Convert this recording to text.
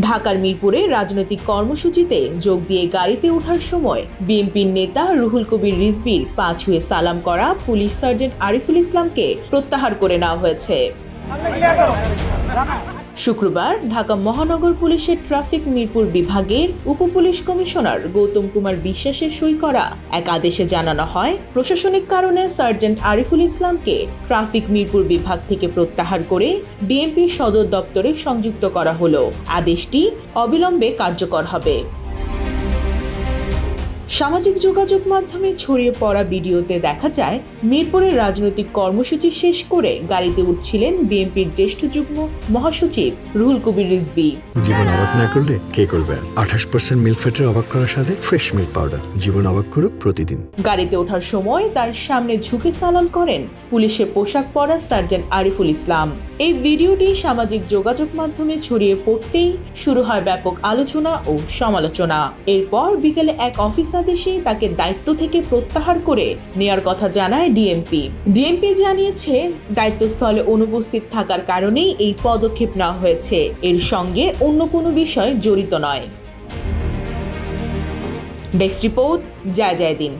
ঢাকার মিরপুরে রাজনৈতিক কর্মসূচিতে যোগ দিয়ে গাড়িতে ওঠার সময় বিএনপির নেতা রুহুল কবির রিজবির পা ছুঁয়ে সালাম করা পুলিশ সার্জেন্ট আরিফুল ইসলামকে প্রত্যাহার করে নেওয়া হয়েছে। শুক্রবার ঢাকা মহানগর পুলিশের ট্রাফিক মিরপুর বিভাগের উপপুলিশ কমিশনার গৌতম কুমার বিশ্বাসের সই করা। এক আদেশে জানানো হয়, প্রশাসনিক কারণে সার্জেন্ট আরিফুল ইসলামকে ট্রাফিক মিরপুর বিভাগ থেকে প্রত্যাহার করে বিএনপির সদর দপ্তরে সংযুক্ত করা হলো। আদেশটি অবিলম্বে কার্যকর হবে। সামাজিক যোগাযোগ মাধ্যমে ছড়িয়ে পড়া ভিডিওতে দেখা যায় মিরপুরের রাজনৈতিক কর্মসূচি শেষ করে গাড়িতে উঠছিলেন বিএনপির জ্যেষ্ঠ যুগ্ম মহাসচিব রুহুল কবির রিজবি জীবন অবাক না করলে কে করবে? আঠাশ পার্সেন্ট মিল্ক ফ্যাটের অবাক করার সাথে ফ্রেশ মিল্ক পাউডার জীবন অবাক করুক প্রতিদিন। গাড়িতে ওঠার সময় তার সামনে ঝুঁকে সালাম করেন পুলিশের পোশাক পরা সার্জেন্ট আরিফুল ইসলাম। এই ভিডিওটি সামাজিক যোগাযোগ মাধ্যমে ছড়িয়ে পড়তেই শুরু হয় ব্যাপক আলোচনা ও সমালোচনা। এরপর বিকেলে এক অফিস আদেশে তাকে দায়িত্ব থেকে প্রত্যাহার করে নেয়ার কথা জানায় ডিএমপি। ডিএমপি জানিয়েছে, দায়িত্বস্থলে অনুপস্থিত থাকার কারণেই এই পদক্ষেপ নেওয়া হয়েছে। এর সঙ্গে অন্য কোনো বিষয় জড়িত নয়। ডেস্ক রিপোর্ট, জয় জয় দিন